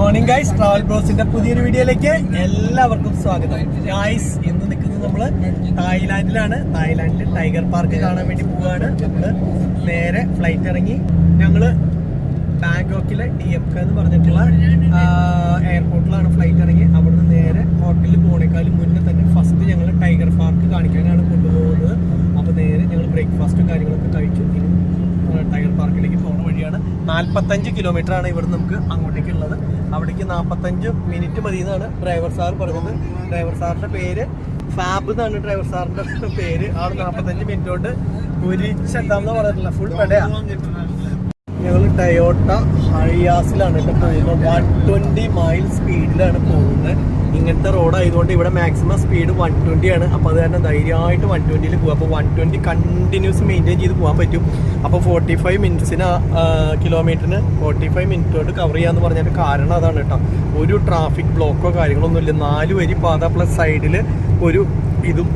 Morning guys. Travel ബ്രോസിന്റെ പുതിയൊരു വീഡിയോയിലേക്ക് എല്ലാവർക്കും സ്വാഗതം. ഗൈസ് ഇന്ന് നിൽക്കുന്നത് നമ്മൾ തായ്ലാന്റിലാണ്. തായ്ലാന്റിൽ ടൈഗർ പാർക്ക് കാണാൻ വേണ്ടി പോവാണ്. നമ്മൾ നേരെ ഫ്ലൈറ്റ് ഇറങ്ങി. ഞങ്ങൾ ബാങ്കോക്കിലെ ഡി എം കെ എന്ന് പറഞ്ഞിട്ടുള്ള എയർപോർട്ടിലാണ് ഫ്ലൈറ്റ് ഇറങ്ങി. അവിടുന്ന് നേരെ ഹോട്ടലിൽ പോണേക്കാളും മുന്നേ തന്നെ ഫസ്റ്റ് ഞങ്ങൾ ടൈഗർ പാർക്ക് കാണിക്കാനാണ് കൊണ്ടുപോകുന്നത്. അപ്പോൾ നേരെ ഞങ്ങൾ ബ്രേക്ക്ഫാസ്റ്റും കാര്യങ്ങളൊക്കെ കഴിച്ചു. ടൈഗർ പാർക്കിലേക്ക് പോകുന്ന വഴിയാണ്. നാൽപ്പത്തഞ്ച് കിലോമീറ്റർ ആണ് ഇവിടെ നമുക്ക് അങ്ങോട്ടേക്ക് ഉള്ളത് അവിടേക്ക് നാൽപ്പത്തഞ്ച് മിനിറ്റ് മതി എന്നാണ് ഡ്രൈവർ സാർ പറയുന്നത് ഡ്രൈവർ സാറിന്റെ പേര് ഫാബ് എന്നാണ് ഡ്രൈവർ സാറിന്റെ പേര്. ആ നാൽപ്പത്തഞ്ച് മിനിറ്റ് കൊണ്ട് ഒരിച്ചെത്താമെന്ന് പറഞ്ഞിട്ടില്ല ഫുൾ പെടയാ. ഞങ്ങൾ ടയോട്ട ഹയാസിലാണ് പോകുന്നത്. വൺ ട്വന്റി മൈൽ സ്പീഡിലാണ് പോകുന്നത്. ഇങ്ങനത്തെ റോഡായതുകൊണ്ട് ഇവിടെ മാക്സിമം സ്പീഡ് വൺ ട്വന്റി ആണ്. അപ്പോൾ അത് തന്നെ ധൈര്യമായിട്ട് വൺ ട്വന്റിയിൽ പോകും അപ്പോൾ വൺ ട്വന്റി കണ്ടിന്യൂസ് മെയിന്റെയിൻ ചെയ്ത് പോകാൻ പറ്റും. അപ്പോൾ ഫോർട്ടി ഫൈവ് മിനിറ്റ്സിന് കിലോമീറ്ററിന് ഫോർട്ടി ഫൈവ് മിനിറ്റ് കൊണ്ട് കവർ ചെയ്യാന്ന് പറഞ്ഞതിന്റെ കാരണം അതാണ് കേട്ടോ. ഒരു ട്രാഫിക് ബ്ലോക്കോ കാര്യങ്ങളൊന്നും ഇല്ല. നാല് വരി പാത പ്ലസ് സൈഡിൽ ഒരു ഇതും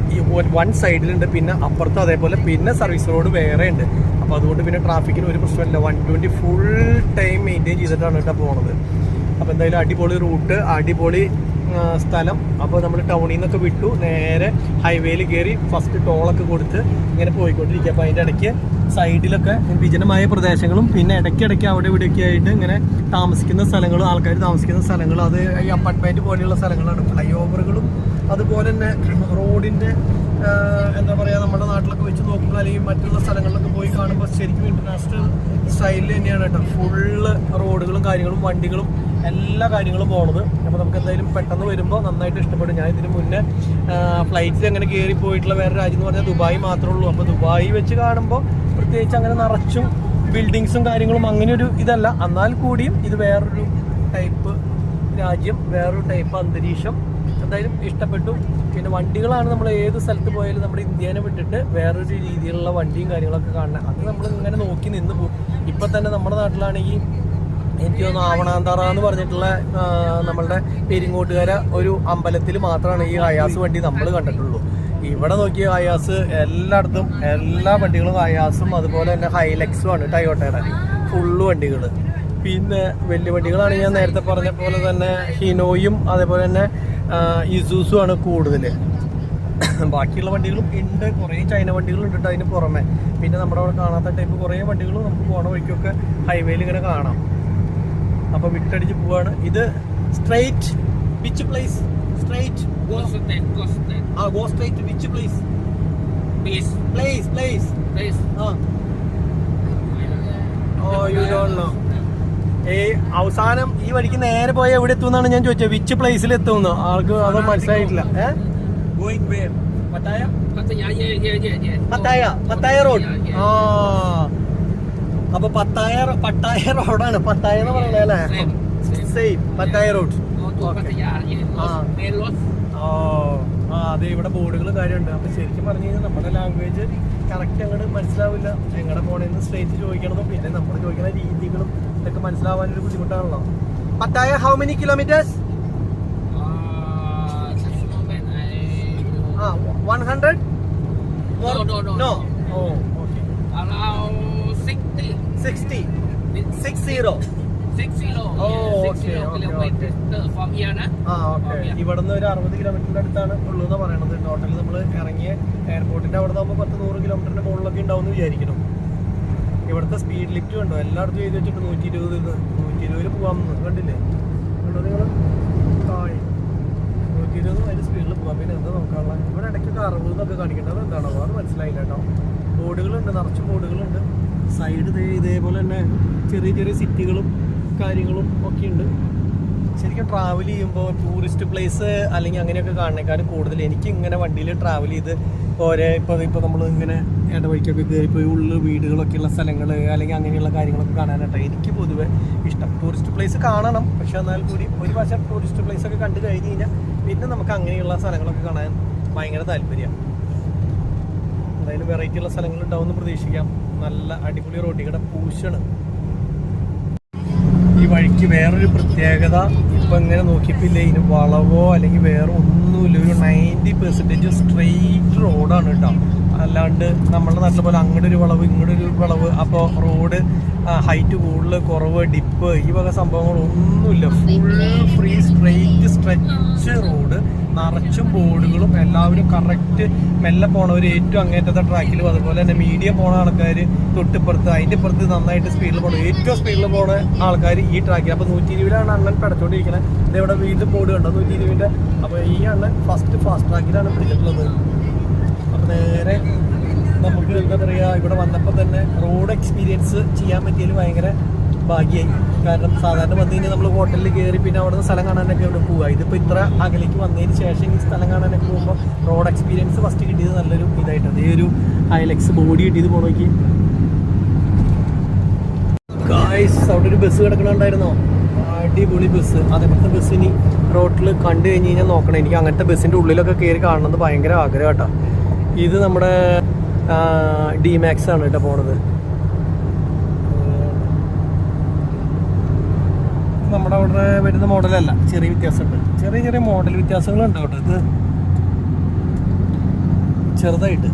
വൺ സൈഡിലുണ്ട് പിന്നെ അപ്പുറത്ത് അതേപോലെ പിന്നെ സർവീസ് റോഡ് വേറെ ഉണ്ട് അപ്പോൾ അതുകൊണ്ട് പിന്നെ ട്രാഫിക്കിന് ഒരു പ്രശ്നമില്ല. One twenty full time maintain ചെയ്തിട്ടാണ് കേട്ടോ പോണത്. അപ്പോൾ എന്തായാലും അടിപൊളി റൂട്ട് അടിപൊളി സ്ഥലം. അപ്പോൾ നമ്മൾ ടൗണിൽ നിന്നൊക്കെ വിട്ടു. നേരെ ഹൈവേയിൽ കയറി ഫസ്റ്റ് ടോളൊക്കെ കൊടുത്ത് ഇങ്ങനെ പോയിക്കൊണ്ടിരിക്കുക. അപ്പോൾ അതിന്റെ ഇടയ്ക്ക് സൈഡിലൊക്കെ വിജനമായ പ്രദേശങ്ങളും പിന്നെ ഇടയ്ക്കിടയ്ക്ക് അവിടെ ഇവിടെയൊക്കെ ആയിട്ട് ഇങ്ങനെ താമസിക്കുന്ന സ്ഥലങ്ങളും ആൾക്കാർ താമസിക്കുന്ന സ്ഥലങ്ങളും അത് ഈ അപ്പാർട്ട്മെന്റ് പോലെയുള്ള സ്ഥലങ്ങളാണ്. ഫ്ലൈ ഓവറുകളും അതുപോലെ തന്നെ റോഡിന്റെ എന്താ പറയുക നമ്മുടെ നാട്ടിലൊക്കെ വെച്ച് നോക്കുമ്പോൾ അല്ലെങ്കിൽ മറ്റുള്ള സ്ഥലങ്ങളിലൊക്കെ പോയി കാണുമ്പോൾ ശരിക്കും ഇന്റർനാഷണൽ സ്റ്റൈലിൽ തന്നെയാണ് കേട്ടോ. ഫുള്ള് റോഡുകളും കാര്യങ്ങളും വണ്ടികളും എല്ലാ കാര്യങ്ങളും പോണത്. അപ്പോൾ നമുക്ക് എന്തായാലും പെട്ടെന്ന് വരുമ്പോൾ നന്നായിട്ട് ഇഷ്ടപ്പെടും. ഞാൻ ഇതിന് മുന്നേ ഫ്ലൈറ്റിൽ അങ്ങനെ കയറി പോയിട്ടുള്ള വേറെ രാജ്യം എന്ന് പറഞ്ഞാൽ ദുബായ് മാത്രമേ ഉള്ളൂ. അപ്പോൾ ദുബായ് വെച്ച് കാണുമ്പോൾ പ്രത്യേകിച്ച് അങ്ങനെ നിറച്ചും ബിൽഡിങ്സും കാര്യങ്ങളും അങ്ങനെ ഒരു ഇതല്ല. എന്നാൽ കൂടിയും ഇത് വേറൊരു ടൈപ്പ് രാജ്യം വേറൊരു ടൈപ്പ് അന്തരീക്ഷം. എന്തായാലും ഇഷ്ടപ്പെട്ടു. പിന്നെ വണ്ടികളാണ് നമ്മൾ ഏത് സ്ഥലത്ത് പോയാലും നമ്മുടെ ഇന്ത്യനെ വിട്ടിട്ട് വേറൊരു രീതിയിലുള്ള വണ്ടിയും കാര്യങ്ങളൊക്കെ കാണണം അത് നമ്മൾ ഇങ്ങനെ നോക്കി നിന്ന് പോകും ഇപ്പം തന്നെ നമ്മുടെ നാട്ടിലാണെങ്കിൽ എനിക്ക് തോന്നുന്നു ആവണാന്തറ എന്ന് പറഞ്ഞിട്ടുള്ള നമ്മളുടെ പെരിങ്ങോട്ടുകര ഒരു അമ്പലത്തിൽ മാത്രമാണ് ഈ ഹയാസ് വണ്ടി നമ്മൾ കണ്ടിട്ടുള്ളൂ. ഇവിടെ നോക്കിയ ഹയാസ് എല്ലായിടത്തും എല്ലാ വണ്ടികളും ഹയാസും അതുപോലെ തന്നെ ഹൈലക്സും ആണ് ടയോട്ടയുടെ ഫുള്ള് വണ്ടികൾ പിന്നെ വലിയ വണ്ടികളാണ് ഞാൻ നേരത്തെ പറഞ്ഞ പോലെ തന്നെ ഹിനോയും അതേപോലെ തന്നെ ഇസൂസും ആണ് കൂടുതൽ ബാക്കിയുള്ള വണ്ടികളും ഉണ്ട്. കുറേ ചൈന വണ്ടികളും ഉണ്ട് അതിന് പുറമെ. പിന്നെ നമ്മുടെ അവിടെ കാണാത്ത ടൈപ്പ് കുറേ വണ്ടികളും നമുക്ക് പോണ വഴിക്കൊക്കെ ഹൈവേയിൽ ഇങ്ങനെ കാണാം. അപ്പോൾ വിട്ടടിച്ച് പോവാണ്. ഇത് straight beach place straight ah go straight which place place place place. ആ. ഓ യു ഡോണ്ട് നോ ഏ അവസാനം ഈ വഴിക്ക് നേരെ പോയ എവിടെ എത്തുന്നാണ് ഞാൻ ചോദിച്ചത്. വിച്ച് പ്ലേസിൽ എത്തുമെന്ന് ആൾക്ക് അത് മനസ്സിലായിട്ടില്ല. പത്തായ? പത്തായ. റോഡ്. ആ. അപ്പൊ പത്തായ പട്ടായ റോഡാണ് പത്തായ എന്ന് പറയണേ അല്ലേ. Same Pattaya road. Ah. ഓ ആ അതെ ഇവിടെ ബോർഡുകൾ കാര്യമുണ്ട്. അപ്പൊ ശരിക്കും പറഞ്ഞു കഴിഞ്ഞാൽ നമ്മുടെ ലാംഗ്വേജ് കറക്റ്റ് അങ്ങോട്ട് മനസ്സിലാവില്ല. എങ്ങടെ നിന്ന് സ്ട്രേറ്റ് ചോദിക്കണതും പിന്നെ നമ്മൾ ചോദിക്കുന്ന രീതികളും ഇതൊക്കെ മനസ്സിലാവാനൊരു ബുദ്ധിമുട്ടാണല്ലോ. പത്തായ how many kilometers ah one hundred no no. Oh okay around 60, sixty six zero 60, Oh, yeah, okay, 60 okay, kilometers from ah okay ഇവിടുന്ന് ഒരു അറുപത് കിലോമീറ്ററിന്റെ അടുത്താണ് ഉള്ളൂ പറയണത്. ടോട്ടൽ നമ്മൾ ഇറങ്ങിയ എയർപോർട്ടിന്റെ അവിടെ നമ്മൾ പത്ത് നൂറ് കിലോമീറ്ററിന്റെ മുകളിലൊക്കെ ഉണ്ടാവും എന്ന് വിചാരിക്കണം ഇവിടുത്തെ സ്പീഡ് ലിഫ്റ്റ് കണ്ടോ? എല്ലായിടത്തും എഴുതി വെച്ചിട്ട് നൂറ്റി ഇരുപത് നൂറ്റി ഇരുപതിൽ പോകാമെന്ന് കണ്ടില്ലേ? കണ്ടോ നിങ്ങൾ താഴെ നൂറ്റി ഇരുപത് അതിന്റെ സ്പീഡിൽ പോകാം പിന്നെ എന്താ നോക്കാനുള്ള ഇവിടെ ഇടയ്ക്കൊക്കെ അറുപത് എന്നൊക്കെ കാണിക്കേണ്ടത് എന്താണോ? അത് മനസ്സിലായില്ല കേട്ടോ. ബോർഡുകളുണ്ട് നിറച്ച് ബോർഡുകളുണ്ട്. സൈഡ് ഇതേപോലെ തന്നെ ചെറിയ ചെറിയ സിറ്റികളും കാര്യങ്ങളും ഒക്കെ ഉണ്ട്. ശരിക്കും ട്രാവൽ ചെയ്യുമ്പോൾ ടൂറിസ്റ്റ് പ്ലേസ് അല്ലെങ്കിൽ അങ്ങനെയൊക്കെ കാണുന്നേക്കാളും കൂടുതൽ എനിക്ക് ഇങ്ങനെ വണ്ടിയിൽ ട്രാവൽ ചെയ്ത് ഓരോ ഇപ്പോൾ ഇപ്പോൾ നമ്മൾ ഇങ്ങനെ ഇടവഴിക്കൊക്കെ പോയി ഉള്ള സ്ഥലങ്ങൾ അല്ലെങ്കിൽ അങ്ങനെയുള്ള കാര്യങ്ങളൊക്കെ കാണാനായിട്ട് എനിക്ക് പൊതുവേ ഇഷ്ടം. ടൂറിസ്റ്റ് പ്ലേസ് കാണണം പക്ഷെ എന്നാൽ കൂടി ഒരു പ്രാവശ്യം ടൂറിസ്റ്റ് പ്ലേസ് ഒക്കെ കണ്ടു കഴിഞ്ഞ് കഴിഞ്ഞാൽ പിന്നെ നമുക്ക് അങ്ങനെയുള്ള സ്ഥലങ്ങളൊക്കെ കാണാൻ ഭയങ്കര താല്പര്യമാണ് എന്തായാലും വെറൈറ്റി ഉള്ള സ്ഥലങ്ങൾ ഉണ്ടാവുമെന്ന് പ്രതീക്ഷിക്കാം. നല്ല അടിപൊളി റോഡികളുടെ പൂശാണ്. ഈ വഴിക്ക് വേറൊരു പ്രത്യേകത ഇപ്പം ഇങ്ങനെ നോക്കിയപ്പോൾ ഇതിന് വളവോ അല്ലെങ്കിൽ വേറെ ഒന്നുമില്ല. ഒരു നയന്റി പെർസെന്റേജ് സ്ട്രെയിറ്റ് റോഡാണ് കേട്ടോ. അല്ലാണ്ട് നമ്മുടെ നാട്ടിലെ പോലെ അങ്ങോട്ട് ഒരു വളവ് ഇങ്ങോട്ട് ഒരു വളവ്. അപ്പോൾ റോഡ് ഹൈറ്റ് കൂടുതൽ കുറവ് ഡിപ്പ് ഈ വക സംഭവങ്ങൾ ഒന്നുമില്ല full free straight stretch road നിറച്ചും ബോർഡുകളും എല്ലാവരും കറക്റ്റ് മെല്ലെ പോണവർ ഏറ്റവും അങ്ങേറ്റത്തെ ട്രാക്കിലും അതുപോലെ തന്നെ മീഡിയം പോണ ആൾക്കാർ തൊട്ടിപ്പുറത്ത്. അതിന്റെ ഇപ്പുറത്ത് നന്നായിട്ട് സ്പീഡിൽ പോകണം ഏറ്റവും സ്പീഡിൽ പോണ ആൾക്കാർ ഈ ട്രാക്കിൽ അപ്പോൾ നൂറ്റി ഇരുപതിലാണ് അണ്ണൻ പടച്ചോണ്ടിരിക്കുന്നത് ഇവിടെ വീണ്ടും ബോർഡ് കണ്ടോ? നൂറ്റി ഇരുപതിന്റെ അപ്പോൾ ഈ അണ്ണൻ ഫസ്റ്റ് ഫാസ്റ്റ് ട്രാക്കിലാണ് പിടിച്ചിട്ടുള്ളത്. നേരെ നമുക്ക് എന്താ പറയുക ഇവിടെ വന്നപ്പോൾ തന്നെ റോഡ് എക്സ്പീരിയൻസ് ചെയ്യാൻ പറ്റിയതിൽ ഭയങ്കര ഭാഗ്യമായി കാരണം സാധാരണ വന്നു കഴിഞ്ഞാൽ നമ്മൾ ഹോട്ടലിൽ കയറി പിന്നെ അവിടെ നിന്ന് സ്ഥലം കാണാനൊക്കെ ഇവിടെ പോവുക ഇതിപ്പോൾ ഇത്ര അകലേക്ക് വന്നതിന് ശേഷം ഈ സ്ഥലം കാണാനൊക്കെ പോകുമ്പോൾ റോഡ് എക്സ്പീരിയൻസ് ഫസ്റ്റ് കിട്ടിയത് നല്ലൊരു ഇതായിട്ട് ഈ ഒരു ഹൈലക്സ് ബോഡി കിട്ടിയത് പോണോക്കി ഗായ്സ് അവിടെ ഒരു ബസ് കിടക്കണുണ്ടായിരുന്നോ? അടിപൊളി ബസ് അതേപോലത്തെ ബസ് ഇനി റോട്ടിൽ കണ്ടു കഴിഞ്ഞ് കഴിഞ്ഞാൽ നോക്കണം. എനിക്ക് അങ്ങനത്തെ ബസ്സിന്റെ ഉള്ളിലൊക്കെ കയറി കാണണമെന്ന് ഭയങ്കര ആഗ്രഹം കേട്ടോ. ഇത് നമ്മുടെ ഡി മാക്സ് ആണ് കേട്ടോ പോണത്. നമ്മുടെ അവിടെ വരുന്ന മോഡലല്ല ചെറിയ വ്യത്യാസമുണ്ട്. ചെറിയ ചെറിയ മോഡൽ വ്യത്യാസങ്ങളുണ്ട് കേട്ടോ. ഇത് ചെറുതായിട്ട്.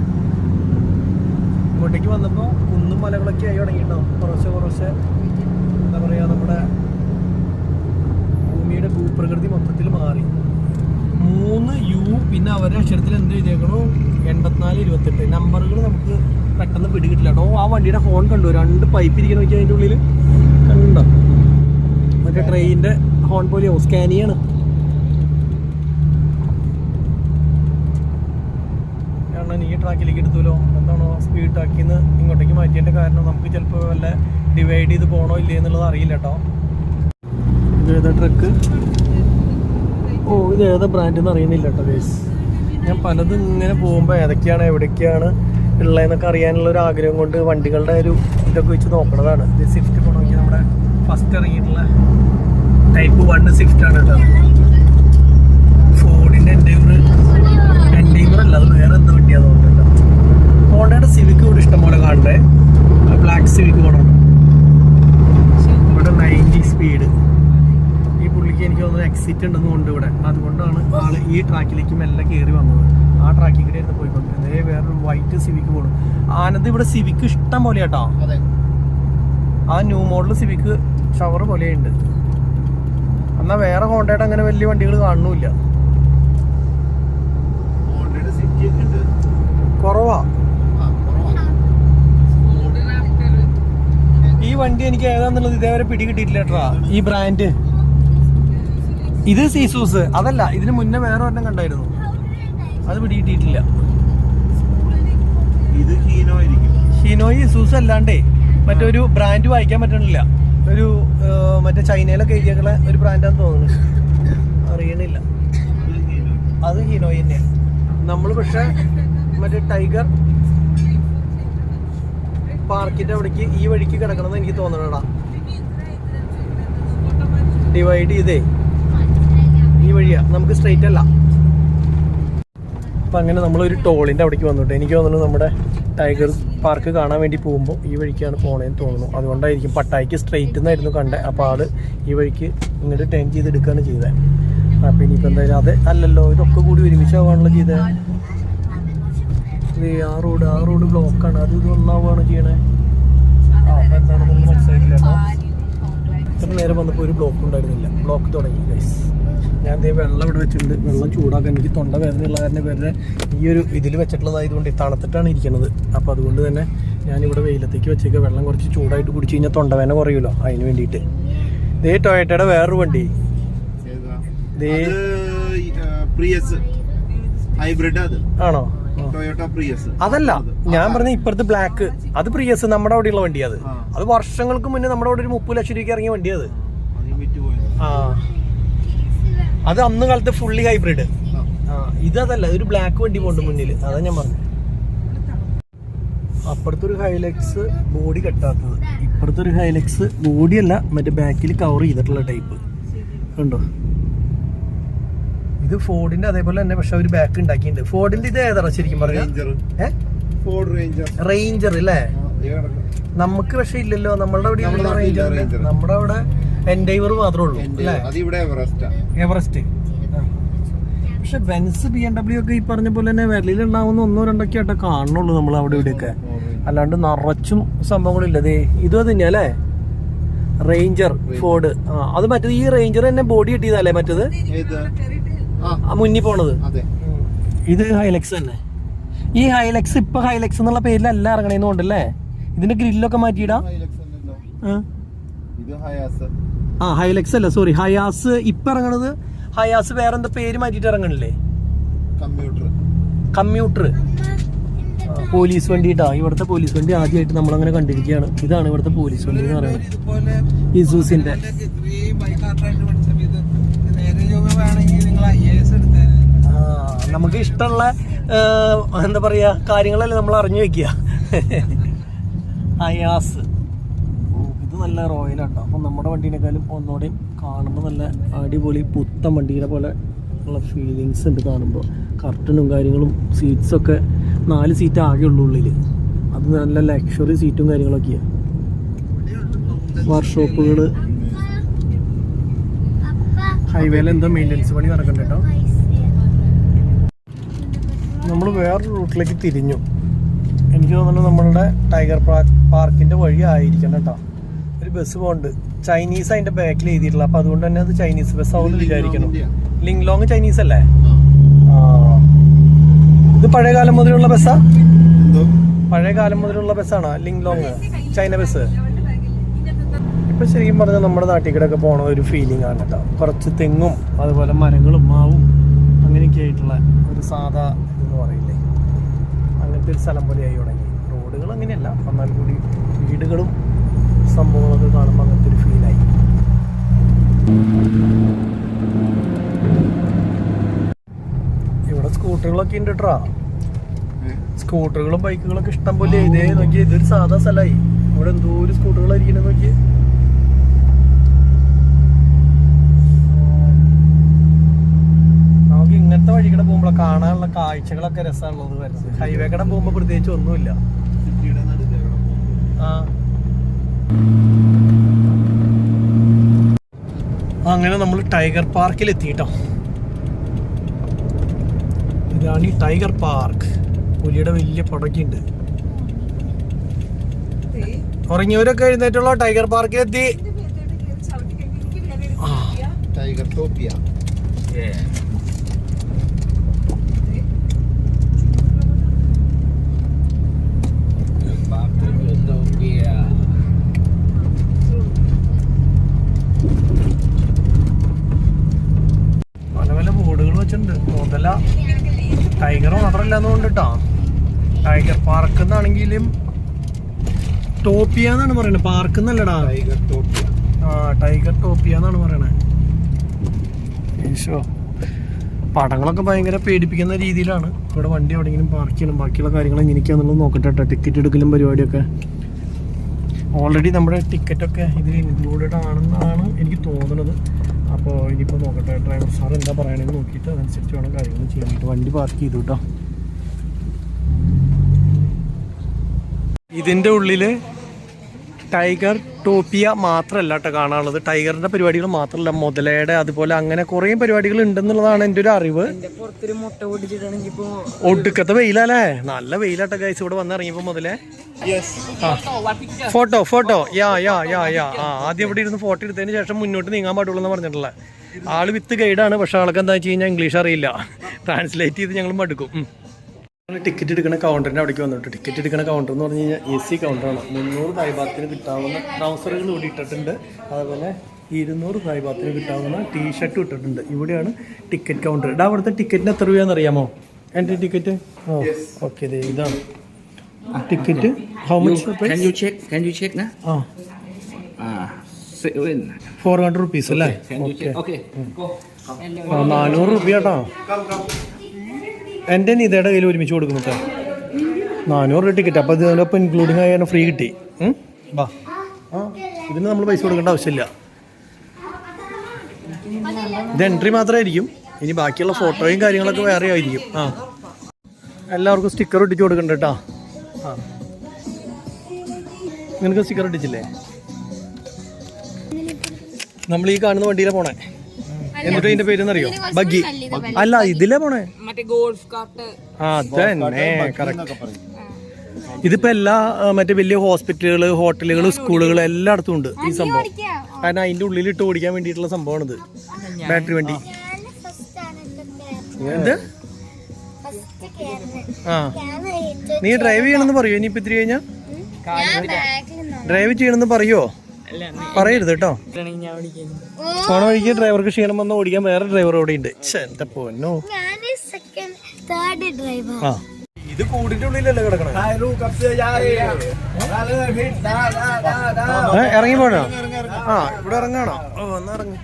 ഇങ്ങോട്ടേക്ക് വന്നപ്പോൾ കുന്നും മലകളൊക്കെ ആയി തുടങ്ങിയിട്ടുണ്ടാവും. കുറച്ച് കുറച്ച് എന്താ പറയുക നമ്മുടെ ഭൂമിയുടെ ഭൂപ്രകൃതി മൊത്തത്തിൽ മാറി. മൂന്ന് യു പിന്നെ അവരുടെ അക്ഷരത്തിൽ എന്ത് എഴുതിയേക്കണോ? എൺപത്തിനാല് ഇരുപത്തെട്ട് നമ്പറുകൾ നമുക്ക് പെട്ടെന്ന് പിടികിട്ടില്ല കേട്ടോ. ആ വണ്ടിയുടെ ഹോൺ കണ്ടു. രണ്ട് പൈപ്പ് ഇരിക്കുന്ന നോക്കി അതിന്റെ ഉള്ളിൽ കണ്ടോ? മറ്റേ ട്രെയിനിന്റെ ഹോൺ പോലെയോ സ്കാനിയാണ് കാരണം ഈ ട്രാക്കിലേക്ക് എടുത്തുല്ലോ എന്താണോ സ്പീഡ് ട്രാക്കിൽ നിന്ന് ഇങ്ങോട്ടേക്ക് മാറ്റിയതിന്റെ കാരണം നമുക്ക് ചിലപ്പോൾ വല്ല ഡിവൈഡ് ചെയ്ത് പോകണോ ഇല്ലേ എന്നുള്ളത് അറിയില്ല കേട്ടോ. ഇത് ഏതാ ട്രക്ക് ഓ ഇത് ഏതാ ബ്രാൻഡ് എന്ന് അറിയുന്നില്ല കേട്ടോ ഗൈസ് ഞാൻ പലതും ഇങ്ങനെ പോകുമ്പോൾ ഏതൊക്കെയാണ് എവിടേക്കാണ് ഉള്ളതെന്നൊക്കെ അറിയാനുള്ള ഒരു ആഗ്രഹം കൊണ്ട് വണ്ടികളുടെ ഒരു ഇതൊക്കെ വെച്ച് നോക്കണതാണ്. ഇത് സ്വിഫ്റ്റ് പോകണമെങ്കിൽ നമ്മുടെ ഫസ്റ്റ് ഇറങ്ങിയിട്ടുള്ള ടൈപ്പ് വൺ സ്വിഫ്റ്റ് ആണ് കേട്ടോ. ഫോർഡിന്റെ എൻഡേവർ എൻഡേവർ അല്ല അത് വേറെ എന്ത് വണ്ടിയാ തോന്നുന്നുണ്ടോ ഹോണ്ടയുടെ സിവിക്ക് ഇവിടെ ഇഷ്ടംപോലെ കാണണ്ടേ ബ്ലാക്ക് സിവിക്ക് കൊണ്ടുണ്ട് ഇവിടെ നയന്റി സ്പീഡ് പുള്ളിക്ക് എനിക്ക് തോന്നുന്നു എക്സിറ്റ് ഉണ്ടെന്ന് കൊണ്ട് ഇവിടെ. അതുകൊണ്ടാണ് ആൾ ഈ ട്രാക്കിലേക്ക് മെല്ലെ കയറി വന്നത്. ആ ട്രാക്കിൽ കൂടെ ആയിരുന്നു പോയിക്കൊണ്ടിരുന്നത്. അതേ വേറൊരു വൈറ്റ് സിവിക്ക് പോകണം ആനന്ദ് ഇവിടെ സിവിക്ക് ഇഷ്ടം പോലെ കേട്ടോ അതെ. ആ ന്യൂ മോഡൽ സിവിക്ക് ഷവർ പോലെ ഉണ്ട് എന്നാൽ വേറെ കോണ്ടായിട്ട് അങ്ങനെ വലിയ വണ്ടികൾ കാണുന്നില്ല കുറവാ. ആ കുറവാണ് ഈ വണ്ടി എനിക്ക് ഏതാന്നുള്ളത് ഇതേവരെ പിടി കിട്ടിയിട്ടില്ല കേട്ടോ ഈ ബ്രാൻഡ് ഇത് സീസൂസ്. അതല്ല ഇതിന് മുന്നേ വേറെ ഒരെണ്ണം കണ്ടായിരുന്നു. അത് പിടിയിട്ടിട്ടില്ല ഇത് ഹിനോയി സൂസ് അല്ലാണ്ടേ മറ്റൊരു ബ്രാൻഡ് വായിക്കാൻ പറ്റണില്ല. ഒരു മറ്റേ ചൈനയിലൊക്കെ എഴുതിയേക്കുള്ള ഒരു ബ്രാൻഡാന്ന് തോന്നുന്നു. അറിയണില്ല. അത് ഹീനോയ് തന്നെയാണ് നമ്മൾ പക്ഷെ മറ്റേ ടൈഗർ പാർക്കിന്റെ അവിടേക്ക് ഈ വഴിക്ക് കിടക്കണമെന്ന് എനിക്ക് തോന്നണടാ. ഡിവൈഡ് ചെയ്തേ. ഈ വഴിയാ. നമുക്ക് സ്ട്രെയിറ്റ് അല്ല. അപ്പം അങ്ങനെ നമ്മളൊരു ടോളിന്റെ അവിടേക്ക് വന്നിട്ട് എനിക്ക് തോന്നുന്നു നമ്മുടെ ടൈഗർ പാർക്ക് കാണാൻ വേണ്ടി പോകുമ്പോൾ ഈ വഴിക്കാണ് പോണേന്ന് തോന്നുന്നു. അതുകൊണ്ടായിരിക്കും പട്ടായിക്ക് സ്ട്രെയിറ്റ് എന്നായിരുന്നു കണ്ടത് അപ്പോൾ ആൾ ഈ വഴിക്ക് ഇങ്ങോട്ട് ടേൺ ചെയ്തെടുക്കുകയാണ് ചെയ്തത് അപ്പം ഇനിയിപ്പോൾ എന്തായാലും അത് അല്ലല്ലോ ഇതൊക്കെ കൂടി ഒരുമിച്ചാവാണല്ലോ ചെയ്തത് ആ റോഡ് ആ റോഡ് ബ്ലോക്കാണ് അത് ഇത് ഒന്നാവുകയാണ് ചെയ്യണേ അപ്പം എന്താണെന്നൊന്നും മനസ്സിലായിട്ടില്ല കേട്ടോ. ഇത്ര നേരം വന്നപ്പോൾ ഒരു ബ്ലോക്ക് ഉണ്ടായിരുന്നില്ല. ബ്ലോക്ക് തുടങ്ങി ഗൈസ് ഞാൻ ദേ വെള്ളം ഇവിടെ വെച്ചിട്ടുണ്ട്. വെള്ളം ചൂടാക്കാൻ എനിക്ക് തൊണ്ട വേദനയുള്ള കാരണം ഇവരുടെ ഈ ഒരു ഇതിൽ വെച്ചിട്ടുള്ളതായതുകൊണ്ട് തണുത്തിട്ടാണ് ഇരിക്കുന്നത് അപ്പോൾ അതുകൊണ്ട് തന്നെ ഞാനിവിടെ വെയിലത്തേക്ക് വെച്ചേക്ക വെള്ളം കുറച്ച് ചൂടായിട്ട് കുടിച്ച് കഴിഞ്ഞാൽ തൊണ്ടവേദന കുറയുമല്ലോ അതിന് വേണ്ടിയിട്ട്. ദേ ടൊയറ്റയുടെ വേറൊരു വണ്ടി. ആണോ? അതല്ല ഞാൻ പറഞ്ഞ ഇപ്പുറത്ത് ബ്ലാക്ക് അത് പ്രിയസ് നമ്മുടെ അവിടെയുള്ള വണ്ടി അത്. അത് വർഷങ്ങൾക്ക് മുന്നേ നമ്മുടെ അവിടെ ഒരു മുപ്പത് ലക്ഷം രൂപയ്ക്ക് ഇറങ്ങിയ വണ്ടി അത്. ആ. അത് അന്ന് കാലത്ത് ഫുള്ളി ഹൈബ്രിഡ് ആ. അതല്ല ഇതല്ല ഒരു ബ്ലാക്ക് വണ്ടി പോണ്ട് മുന്നിൽ അതാ ഞാൻ പറഞ്ഞു. അപ്പുറത്തൊരു ഹൈലക്സ് ബോഡി കെട്ടാത്തത്. ഇപ്പുറത്തൊരു ഹൈലക്സ് ബോഡിയല്ല മറ്റേ ബാക്കിൽ കവർ ചെയ്തിട്ടുള്ള ടൈപ്പ് കണ്ടോ? ഇത് ഫോർഡിന്റെ അതേപോലെ തന്നെ പക്ഷെ ഒരു ബാക്ക് ഉണ്ടാക്കിയിട്ടുണ്ട് ഫോർഡിന്റെ ഇത് ഏതാ ശരിക്കും പറഞ്ഞാൽ റേഞ്ചർ അല്ലേ? നമുക്ക് പക്ഷെ ഇല്ലല്ലോ. നമ്മളുടെ അവിടെ. നമ്മുടെ അവിടെ എൻഡൈവർ മാത്രമേ ഉള്ളൂ അല്ലേ? എവറസ്റ്റാ പക്ഷെ ബെൻസ് ബി എം ഡബ്ല്യു ഒക്കെ ഈ പറഞ്ഞ പോലെ തന്നെ വിരലിൽ ഉണ്ടാവുന്ന ഒന്നോ രണ്ടൊക്കെ ആയിട്ട് കാണുന്നുള്ളൂ നമ്മൾ അവിടെ ഇവിടെയൊക്കെ. അല്ലാണ്ട് നിറച്ചും സംഭവങ്ങളില്ല. ദേ ഇതും തന്നെയാ അല്ലേ? റേഞ്ചർ ഫോർഡ് ആ അത് മറ്റേത് ഈ റേഞ്ചർ തന്നെ ബോഡി കിട്ടിയതല്ലേ മറ്റേത്? മുന്നിൽ പോണത്. ഇത് ഹൈലക്സ് തന്നെ. ഈ ഹൈലക്സ് ഇപ്പൊ ഹൈലക്സ് എന്നുള്ള പേരിലല്ല ഇറങ്ങണേന്ന് കൊണ്ടല്ലേ ഇതിന്റെ ഗ്രില്ലൊക്കെ മാറ്റിയിടാ. ഇത് ഹയാസ് ആ ഹൈലക്സ് അല്ല സോറി ഹയാസ് ഇപ്പൊ ഇറങ്ങണത് ഹയാസ് വേറെ എന്താ പേര് മാറ്റിയിട്ട് ഇറങ്ങണില്ലേ? കമ്പ്യൂട്ടർ. കമ്പ്യൂട്ടർ. പോലീസ് വണ്ടിട്ടാ ഇവിടുത്തെ പോലീസ് വണ്ടി ആദ്യമായിട്ട് നമ്മൾ അങ്ങനെ കണ്ടിരിക്കുകയാണ്. ഇതാണ് ഇവിടുത്തെ പോലീസ് വണ്ടി എന്ന് പറയുന്നത്. ഇസൂസിന്റെ. നമുക്ക് ഇഷ്ടമുള്ള എന്താ പറയാ കാര്യങ്ങളല്ലേ നമ്മൾ അറിഞ്ഞു വെക്കുക. അയാസ് ഓ, റോയലാണ് നല്ല റോയലാട്ടോ അപ്പം നമ്മുടെ വണ്ടീനേക്കാളും ഒന്നുകൂടെയും കാണുമ്പോൾ നല്ല അടിപൊളി പുത്തൻ വണ്ടീനെ പോലെ ഉള്ള ഫീലിങ്സ് ഉണ്ട് കാണുമ്പോൾ കർട്ടനും കാര്യങ്ങളും സീറ്റ്സൊക്കെ നാല് സീറ്റ് ആകെ ഉള്ളൂ ഉള്ളിൽ അത് നല്ല ലക്ഷറി സീറ്റും കാര്യങ്ങളൊക്കെയാണ് വർക്ക്ഷോപ്പുകൾ ഹൈവേയിൽ എന്തോ മെയിന്റനൻസ് പണി നടക്കണ്ട കേട്ടോ നമ്മൾ വേറൊരു റൂട്ടിലേക്ക് തിരിഞ്ഞു. എനിക്ക് തോന്നുന്നു നമ്മളുടെ ടൈഗർ പാർക്കിന്റെ വഴി ആയിരിക്കണം കേട്ടോ ഒരു ബസ് പോകുന്നുണ്ട് ചൈനീസ് അതിന്റെ ബാക്കിൽ എഴുതിയിട്ടുള്ള അപ്പൊ അതുകൊണ്ട് തന്നെ അത് ചൈനീസ് ബസ് ആവുമെന്ന് വിചാരിക്കണം ലിങ് ലോങ് ചൈനീസ് അല്ലേ? ഇത് പഴയ കാലം മുതലുള്ള ബസ്സാ പഴയ കാലം മുതലുള്ള ബസ്സാണോ ലിങ് ലോങ് ചൈന ബസ് ഇപ്പൊ ശരിക്കും പറഞ്ഞാൽ നമ്മുടെ നാട്ടിൽ കൂടെ ഒക്കെ പോണ ഒരു ഫീലിംഗ് ആണ് കേട്ടോ കുറച്ച് തെങ്ങും അതുപോലെ മരങ്ങളും മാവും അങ്ങനെയൊക്കെ ആയിട്ടുള്ള ഒരു സാധാ ഇതെന്ന് പറയില്ലേ? അങ്ങനത്തെ ഒരു സ്ഥലം പോലെ ആയി തുടങ്ങി. റോഡുകൾ അങ്ങനെയല്ല. എന്നാൽ കൂടി വീടുകളും സംഭവങ്ങളൊക്കെ കാണുമ്പോൾ അങ്ങനത്തെ ഒരു ഫീലായി ഇവിടെ സ്കൂട്ടറുകളൊക്കെ ഉണ്ട് കേട്ടോ? സ്കൂട്ടറുകളും ബൈക്കുകളൊക്കെ ഇഷ്ടം പോലെ. ഇതേ നോക്കിയേ ഇതൊരു സാധാ സ്ഥലമായി ഇവിടെ എന്തോ ഒരു സ്കൂട്ടറുകളായിരിക്കണം നോക്കിയേ. നമുക്ക് ഇങ്ങനത്തെ വഴി കൂടെ പോകുമ്പോൾ കാണാനുള്ള കാഴ്ചകളൊക്കെ രസമാണുള്ളത് ഹൈവേ കടം പോകുമ്പോൾ പ്രത്യേകിച്ച് ഒന്നുമില്ല. ആ. അങ്ങനെ നമ്മൾ ടൈഗർ പാർക്കിൽ എത്തിയിട്ടോ ഇതാണ് ഈ ടൈഗർ പാർക്ക്. പുലിയുടെ വലിയ പടക്കി ഉണ്ട് ഉറങ്ങിയവരൊക്കെ എഴുന്നേറ്റുള്ള ടൈഗർ പാർക്കിൽ എത്തി ടൈഗർ ടോപ്പിയ പല പല ബോർഡുകൾ വെച്ചിട്ടുണ്ട് മുതല ടൈഗർ മാത്രമല്ല എന്നുകൊണ്ട് കേട്ടോ ടൈഗർ പാർക്ക് എന്നാണെങ്കിലും ടോപ്പിയ എന്നാണ് പറയുന്നത് പാർക്ക് എന്നല്ലടാ ടൈഗർ ടോപ്പിയ. ആ ടൈഗർ ടോപ്പിയ എന്നാണ് പറയണേ ഈശോ. പടങ്ങളൊക്കെ ഭയങ്കര പേടിപ്പിക്കുന്ന രീതിയിലാണ്. ഇവിടെ വണ്ടി എവിടെയെങ്കിലും പാർക്ക് ചെയ്യണം. ബാക്കിയുള്ള കാര്യങ്ങൾ എങ്ങനെയൊക്കെയാണെന്നുള്ളത് നോക്കട്ടെ കേട്ടോ ടിക്കറ്റ് എടുക്കലും പരിപാടിയൊക്കെ. ഓൾറെഡി നമ്മുടെ ടിക്കറ്റൊക്കെ ഇതിൽ ഇൻക്ലൂഡഡ് ആണെന്നാണ് എനിക്ക് തോന്നുന്നത് അപ്പോൾ ഇനിയിപ്പോൾ നോക്കട്ടെ ഡ്രൈവർ സാർ എന്താ പറയണമെന്ന് നോക്കിയിട്ട് അതനുസരിച്ച് വേണം കാര്യങ്ങൾ ചെയ്യാനായിട്ട് വണ്ടി പാർക്ക് ചെയ്തു കേട്ടോ ഇതിന്റെ ഉള്ളിൽ ടൈഗർ ടോപ്പിയ മാത്രമല്ല കേട്ടോ കാണാനുള്ളത്. ടൈഗറിന്റെ പരിപാടികൾ മാത്രമല്ല മുതലയുടെ അതുപോലെ അങ്ങനെ കുറേ പരിപാടികൾ ഉണ്ടെന്നുള്ളതാണ് എന്റെ ഒരു അറിവ്. ഒടുക്കത്തെ വെയിലല്ലേ? നല്ല വെയിലാട്ടോ ഗൈസ് ഇവിടെ വന്നിറങ്ങിയപ്പോൾ മുതലേ. Yes photo photo yeah yeah yeah yeah ആ ആദ്യം ഇവിടെ ഇരുന്ന് ഫോട്ടോ എടുത്തതിന് ശേഷം മുന്നോട്ട് നീങ്ങാൻ പാടുള്ളൂ എന്ന് പറഞ്ഞിട്ടുള്ളത്. ആൾ വിത്ത് ഗൈഡാണ് പക്ഷെ ആൾക്ക് എന്താ വെച്ച് കഴിഞ്ഞാൽ ഇംഗ്ലീഷ് അറിയില്ല. ട്രാൻസ്ലേറ്റ് ചെയ്ത് ഞങ്ങൾ മടുക്കും. ടിക്കറ്റ് എടുക്കുന്ന കൗണ്ടറിന്റെ അവിടേക്ക് വന്നിട്ട് ടിക്കറ്റ് എടുക്കുന്ന കൗണ്ടർ എന്ന് പറഞ്ഞു കഴിഞ്ഞാൽ എ സി കൗണ്ടറാണ് മുന്നൂറ് തായ്പാത്തിന് കിട്ടാവുന്ന ട്രൗസറുകൾ ഇവിടെ ഇട്ടിട്ടുണ്ട്. അതുപോലെ ഇരുന്നൂറ് തായ്പാത്തിന് കിട്ടാവുന്ന ടീ ഷർട്ട് ഇട്ടിട്ടുണ്ട്. ഇവിടെയാണ് ടിക്കറ്റ് കൗണ്ടർ ഇടാ അവിടുത്തെ ടിക്കറ്റിന് എത്ര രൂപയാണെന്ന് അറിയാമോ? എന്റെ ടിക്കറ്റ് ഓ ഓക്കെ ഇതാണ്. Ticket how much? ആ. ഫോർ ഹൺഡ്രഡ് റുപ്പീസ് അല്ലേ? ഓക്കെ നാനൂറ് റുപ്യ കേട്ടോ എന്റെ നിതയുടെ കയ്യിൽ ഒരുമിച്ച് കൊടുക്കും കേട്ടോ നാനൂറ് രൂപ ടിക്കറ്റ് അപ്പോൾ ഇതിനൊപ്പം ഇൻക്ലൂഡിങ് ആയാലും ഫ്രീ കിട്ടി? വാ. ആ ഇതിന് നമ്മൾ പൈസ കൊടുക്കേണ്ട ആവശ്യമില്ല. ഇത് എൻട്രി മാത്രമായിരിക്കും. ഇനി ബാക്കിയുള്ള ഫോട്ടോയും കാര്യങ്ങളൊക്കെ വേറെ ആയിരിക്കും. ആ. എല്ലാവർക്കും സ്റ്റിക്കർ ഒട്ടിച്ച് കൊടുക്കണ്ട കേട്ടോ ആ. നിനക്ക് സ്റ്റിക്കർ ഒട്ടിച്ചില്ലേ? നമ്മൾ ഈ കാണുന്ന വണ്ടിയിലെ പോണേ. എന്നിട്ട് ഇതിന്റെ പേരെന്നറിയോ ബഗ്ഗി. അല്ല ഇതിലെ പോണേ? മറ്റേ ഗോൾഫ് കാർട്ട്. ആ അതന്നെ കറക്റ്റ് ഇതിപ്പോ എല്ലാ മറ്റേ വലിയ ഹോസ്പിറ്റലുകൾ ഹോട്ടലുകൾ സ്കൂളുകൾ എല്ലായിടത്തും ഉണ്ട് ഈ സംഭവം. കാരണം അതിന്റെ ഉള്ളിൽ ഇട്ട് ഓടിക്കാൻ വേണ്ടിയിട്ടുള്ള സംഭവമാണിത്. ബാറ്ററി വണ്ടി. എന്ത്? ആ. നീ ഡ്രൈവ് ചെയ്യണമെന്ന് പറയോ? ഇനിയിപ്പോ ഇത്തിരി കഴിഞ്ഞാ? ഡ്രൈവ് ചെയ്യണമെന്ന് പറയോ? പറയരുത് കേട്ടോ. പോണ വഴിക്ക് ഡ്രൈവർക്ക് ക്ഷീണം വന്ന് ഓടിക്കാൻ വേറെ ഡ്രൈവർ അവിടെ ഉണ്ട് എന്റെ പൊന്നോ. തേർഡ് ഡ്രൈവർ ഇത് കൂടിന്റെ ഉള്ളിലല്ലേ കിടക്കണേ? ഇറങ്ങി പോണോ ആ ഇവിടെ ഇറങ്ങാണോ? ഓ എന്നാ ഇറങ്ങി.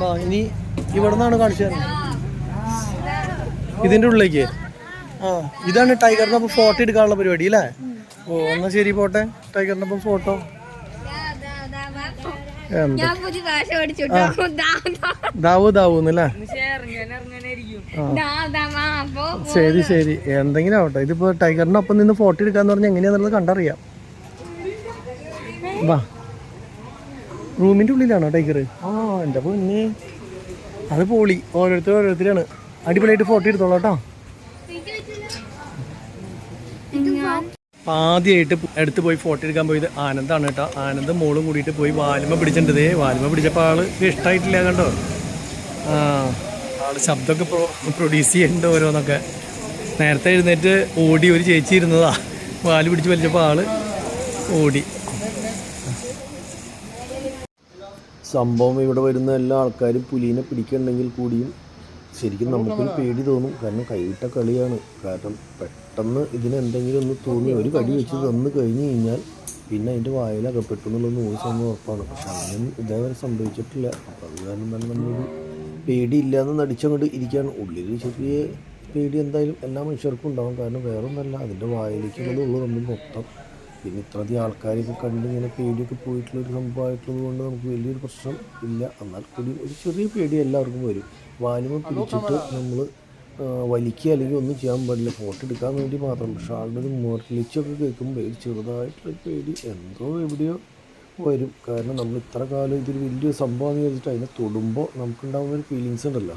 വാ ഇനി ഇവിടെ നിന്നാണ് കാണിച്ചു തരുന്നത് ഇതിന്റെ ഉള്ളിലേക്ക്. ആ ഇതാണ് ടൈഗറിനൊപ്പം ഫോട്ടോ എടുക്കാനുള്ള പരിപാടി അല്ലേ ഓ എന്നാ ശരി പോട്ടെ. ടൈഗറിനൊപ്പം ഫോട്ടോ എന്താ ഞാൻ പുതിയ ഭാഷ പഠിച്ചു ദാവു ശരി ശരി. എന്തെങ്കിലും ആവട്ടെ. ഇതിപ്പോ ടൈഗറിന്റെ ഒപ്പം നിന്ന് ഫോട്ടോ എടുക്കാന്ന് പറഞ്ഞാൽ എങ്ങനെയാന്നുള്ളത് കണ്ടറിയാം. വാ. റൂമിന്റെ ഉള്ളിലാണോ ടൈഗർ ആ എന്റെ പൊന്നെ. അത് പോളി. ഓരോരുത്തർ ഓരോരുത്തരാണ്. അടിപൊളിയായിട്ട് ഫോട്ടോ എടുത്തോളാം കേട്ടോ. ആദ്യമായിട്ട് എടുത്ത് പോയി ഫോട്ടോ എടുക്കാൻ പോയത് ആനന്ദാണ് കേട്ടോ. ആനന്ദ് മോളും കൂടിയിട്ട് പോയി വാലുമ പിടിച്ചിട്ടുണ്ട്. വാലുമ പിടിച്ചപ്പോൾ ആൾ ഇഷ്ടമായിട്ടില്ല കണ്ടോ? ആ ആൾ ശബ്ദമൊക്കെ പ്രൊ പ്രൊഡ്യൂസ് ചെയ്യുന്നുണ്ട് ഓരോന്നൊക്കെ. നേരത്തെ എഴുന്നേറ്റ് ഓടി ഒരു ചേച്ചി ഇരുന്നതാ. വാൽ പിടിച്ച് വലിച്ചപ്പോൾ ആൾ ഓടി. സംഭവം ഇവിടെ വരുന്ന എല്ലാ ആൾക്കാരും പുലീനെ പിടിക്കണമെങ്കിൽ കൂടിയും ശരിക്കും നമുക്കൊരു പേടി തോന്നും. കാരണം കൈവിട്ട കളിയാണ്. കാരണം പെട്ടെന്ന് ഇതിന് എന്തെങ്കിലും ഒന്ന് തോന്നി ഒരു കടി വെച്ച് തന്നു കഴിഞ്ഞു കഴിഞ്ഞാൽ പിന്നെ അതിന്റെ വായിൽ അകപ്പെട്ടു എന്നുള്ളത് നൂറ് ശതമാനം ഉറപ്പാണ്. പക്ഷെ അങ്ങനെ ഇതേവരെ സംഭവിച്ചിട്ടില്ല. അപ്പം അത് കാരണം തന്നെ നമ്മളൊരു പേടിയില്ലാന്ന് നടിച്ചങ്ങോട്ട് ഇരിക്കുകയാണ്. ഉള്ളിൽ ചെറിയ പേടി എന്തായാലും എല്ലാ മനുഷ്യർക്കും ഉണ്ടാവും. കാരണം വേറെ ഒന്നല്ല അതിന്റെ വായിലേക്കുള്ളത് ഉള്ളൂ നമ്മൾ മൊത്തം. പിന്നെ ഇത്രയധികം ആൾക്കാരെയൊക്കെ കണ്ട് ഇങ്ങനെ പേടിയൊക്കെ പോയിട്ടുള്ളൊരു സംഭവമായിട്ടുള്ളത് കൊണ്ട് നമുക്ക് വലിയൊരു പ്രശ്നം ഇല്ല. എന്നാൽ കൂടി ഒരു ചെറിയ പേടി എല്ലാവർക്കും വരും. വാലുമ പിടിച്ചിട്ട് നമ്മൾ വലിക്കുക അല്ലെങ്കിൽ ഒന്നും ചെയ്യാൻ പാടില്ല. ഫോട്ടോ എടുക്കാൻ വേണ്ടി മാത്രം. പക്ഷെ ആളുടെ ഒരു മുരളിച്ചൊക്കെ കേൾക്കുമ്പോൾ ഒരു ചെറുതായിട്ടുള്ള പേടി എന്തോ എവിടെയോ വരും. കാരണം നമ്മൾ ഇത്ര കാലം ഇതൊരു വലിയൊരു സംഭവമാണെന്ന് വിചാരിച്ചിട്ട് അതിനെ തൊടുമ്പോൾ നമുക്കുണ്ടാകുന്ന ഒരു ഫീലിങ്സ് ഉണ്ടല്ലോ.